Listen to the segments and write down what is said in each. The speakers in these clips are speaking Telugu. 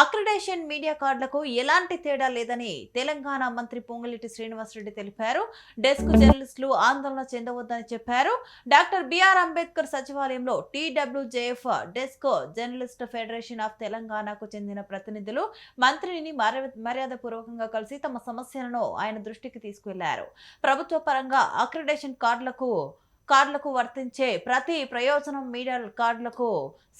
అక్రిడేషన్ మీడియా కార్డులకు ఎలాంటి తేడా లేదని తెలంగాణ మంత్రి పొంగులేటి శ్రీనివాసరెడ్డి తెలిపారు. డెస్క్ జర్నలిస్టులు ఆందోళన చెందవద్దని చెప్పారు. డాక్టర్ బిఆర్ అంబేద్కర్ సచివాలయంలో TWJF desk journalist federation of తెలంగాణకు చెందిన ప్రతినిధులు మంత్రిని మర్యాద పూర్వకంగా కలిసి తమ సమస్యలను ఆయన దృష్టికి తీసుకువెళ్ళారు ప్రభుత్వ పరంగా అక్రిడేషన్ కార్డులకు కార్డులకు వర్తించే ప్రతి ప్రయోజనం మీడియా కార్డులకు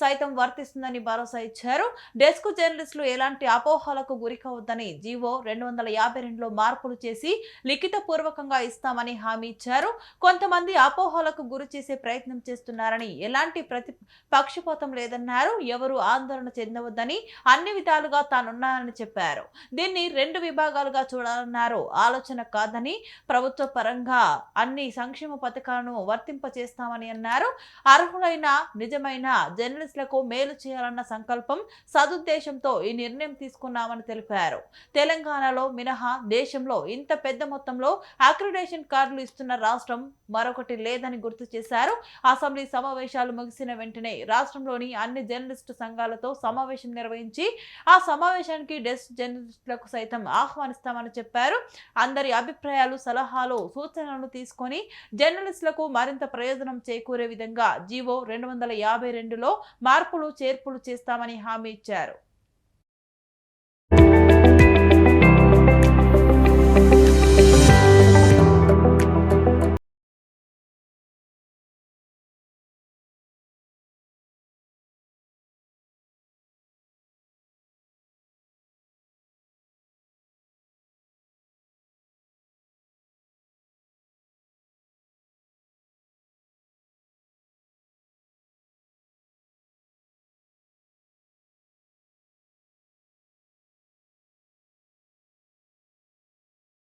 సైతం వర్తిస్తుందని భరోసా ఇచ్చారు. డెస్క్ జర్నలిస్టులు ఎలాంటి అపోహలకు గురికావద్దని జీవో రెండు వందల యాభై రెండులో మార్పులు చేసి లిఖిత పూర్వకంగా ఇస్తామని హామీ ఇచ్చారు. కొంతమంది అపోహలకు గురి చేసే ప్రయత్నం చేస్తున్నారని ఎలాంటి ప్రతి పక్షపాతం లేదన్నారు. ఎవరు ఆందోళన చెందవద్దని అన్ని విధాలుగా తానున్నానని చెప్పారు. దీన్ని రెండు విభాగాలుగా చూడాలన్నారు. ఆలోచన కాదని ప్రభుత్వ పరంగా అన్ని సంక్షేమ పథకాలను వర్తింప చేస్తామని అన్నారు. అర్హులైన నిజమైన జర్నలిస్టులకు మేలు చేయాలన్న సంకల్పం సదుద్దేశంతో ఈ నిర్ణయం తీసుకున్నామని తెలిపారు. తెలంగాణలో మినహా దేశంలో ఇంత పెద్ద మొత్తంలో అక్రిడేషన్ కార్డులు ఇస్తున్న రాష్ట్రం మరొకటి లేదని గుర్తు చేశారు. అసెంబ్లీ సమావేశాలు ముగిసిన వెంటనే రాష్ట్రంలోని అన్ని జర్నలిస్టు సంఘాలతో సమావేశం నిర్వహించి ఆ సమావేశానికి డెస్క్ జర్నలిస్టులకు సైతం ఆహ్వానిస్తామని చెప్పారు. అందరి అభిప్రాయాలు సలహాలు సూచనలను తీసుకొని జర్నలిస్టులకు మరింత ప్రయోజనం చేకూరే విధంగా జీవో రెండు వందల యాభై రెండులో మార్పులు చేర్పులు చేస్తామని హామీ ఇచ్చారు.